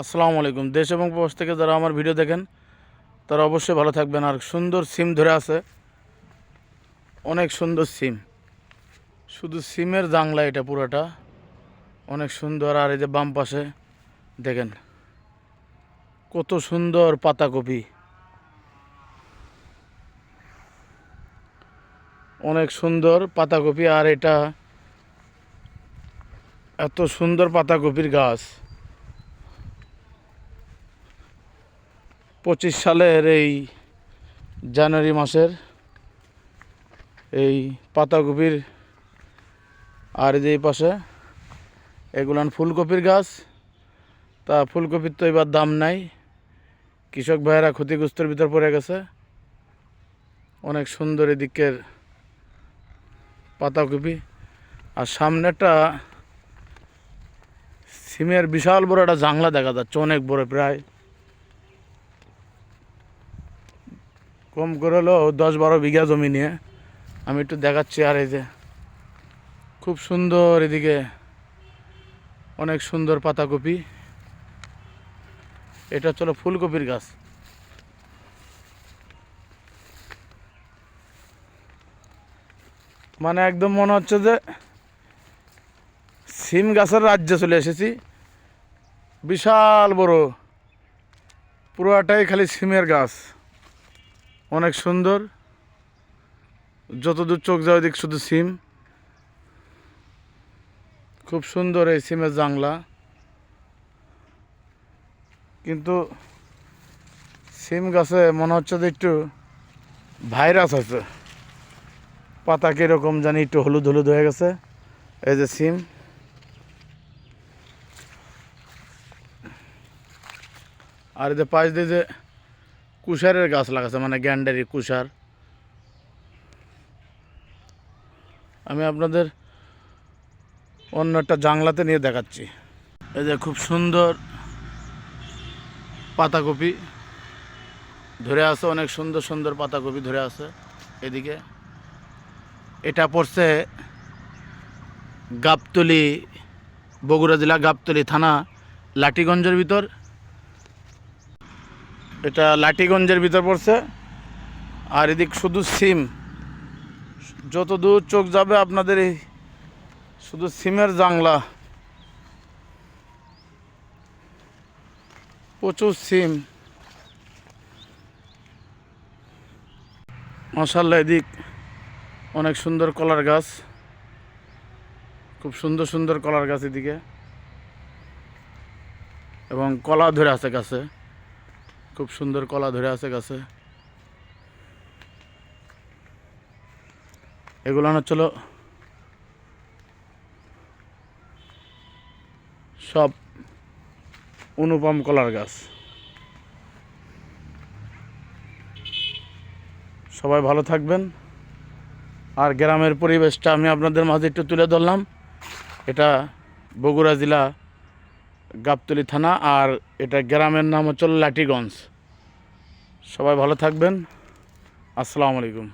আসসালামু আলাইকুম। দেশ এবং প্রবাস থেকে যারা আমার ভিডিও দেখেন, তারা অবশ্যই ভালো থাকবেন। আর সুন্দর সিম ধরে আছে। অনেক সুন্দর সিম। শুধু সিমের জাংলা এটা পুরোটা। অনেক সুন্দর। আর এই যে বাম পাশে দেখেন, কত সুন্দর পাতাকপি। অনেক সুন্দর পাতাকপি। আর এটা এত সুন্দর পাতাকপির গাছ। পঁচিশ সালের এই জানুয়ারি মাসের এই পাতাকপির আর যে পাশে, এগুলান ফুলকপির গাছ। তা ফুলকপির তো এবার দাম নাই। কৃষক ভাইয়েরা ক্ষতিগ্রস্তর ভিতর পড়ে গেছে। অনেক সুন্দর এদিকের পাতাকপি। আর সামনেটা সিমের বিশাল বড় একটা জাংলা দেখা যাচ্ছে, অনেক বড় প্রায়। কম করে হলো দশ বারো বিঘা জমি নিয়ে। আমি একটু দেখাচ্ছি আর এই যে খুব সুন্দর এদিকে অনেক সুন্দর পাতাকপি। এটা চলো ফুলকপির গাছ। মানে একদম মনে হচ্ছে যে সিম গাছের রাজ্যে চলে এসেছি। বিশাল বড়, পুরোটাই খালি সিমের গাছ। অনেক সুন্দর। যতদূর চোখ যায় ওদিক শুধু সিম। খুব সুন্দর এই সিমের জাংলা। কিন্তু সিম গাছে মনে হচ্ছে যে একটু ভাইরাস আছে। পাতা কীরকম জানি একটু হলুদ হলুদ হয়ে গেছে। এই যে সিম। আর এই যে পাশ দিয়ে যে কুষারের গাছ লাগাচ্ছে মানে গ্যান্ডারি কুষার। আমি আপনাদের অন্য একটা জাংলাতে নিয়ে দেখাচ্ছি। এই যে খুব সুন্দর পাতাকপি ধরে আছে, অনেক সুন্দর সুন্দর পাতাকপি ধরে আছে এদিকে। এটা পড়ছে গাবতলি, বগুড়া জেলা গাবতলি থানা, লাঠিগঞ্জের ভিতর। এটা লাঠিগঞ্জের ভিতর পড়ছে। আর এদিক শুধু সিম। যত দূর চোখ যাবে আপনাদের এই শুধু সিমের জাংলা। প্রচুর সিম। মশাল্লা এদিক অনেক সুন্দর কলার গাছ। খুব সুন্দর সুন্দর কলার গাছ এদিকে। এবং কলা ধরে আছে গাছে। খুব সুন্দর কলা ধরে আছে গাছে। এগুলো হচ্ছিল সব অনুপম কলার গাছ। সবাই ভালো থাকবেন। আর গ্রামের পরিবেশটা আমি আপনাদের মাঝে একটু তুলে ধরলাম। এটা বগুড়া জেলা গাবতলি থানা আর এটা গ্রামের নাম হচ্ছে লাটিগঞ্জ সবাই ভালো থাকবেন। আসসালামু আলাইকুম।